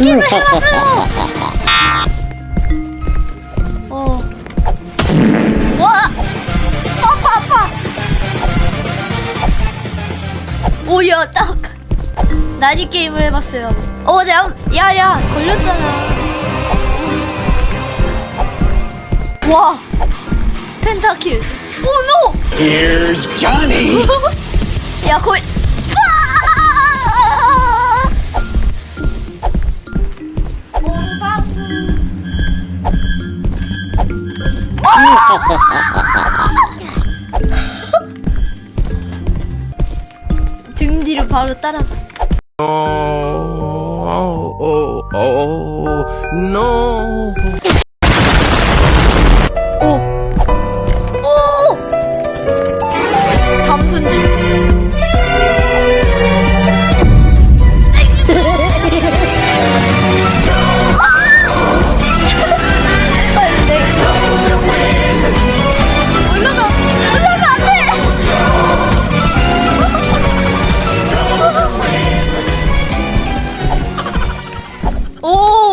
게임을 해봤어요. 어. 와! 아파, 아파! 오야, 딱! 나니 게임을 해봤어요. 어, 야, 야, 야, 걸렸잖아. 와! 펜타킬. 오, 노! Here's Johnny. 야, 거 등 뒤로 바로 따라가. Oh, oh, oh, oh, no.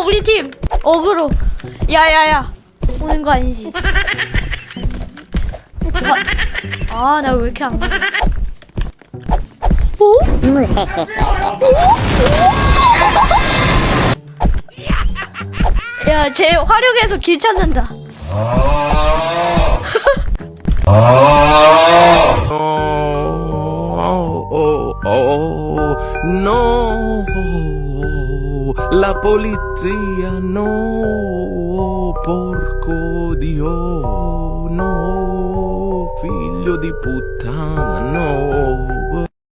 우리 팀 어그로. 야야야, 오는 거 아니지? 아, 나 왜 이렇게 안 가? 오? 야, 쟤 화력에서 길 찾는다. Oh, oh, oh, no. La polizia, no. Porco Dio, no. Figlio di puttana, no.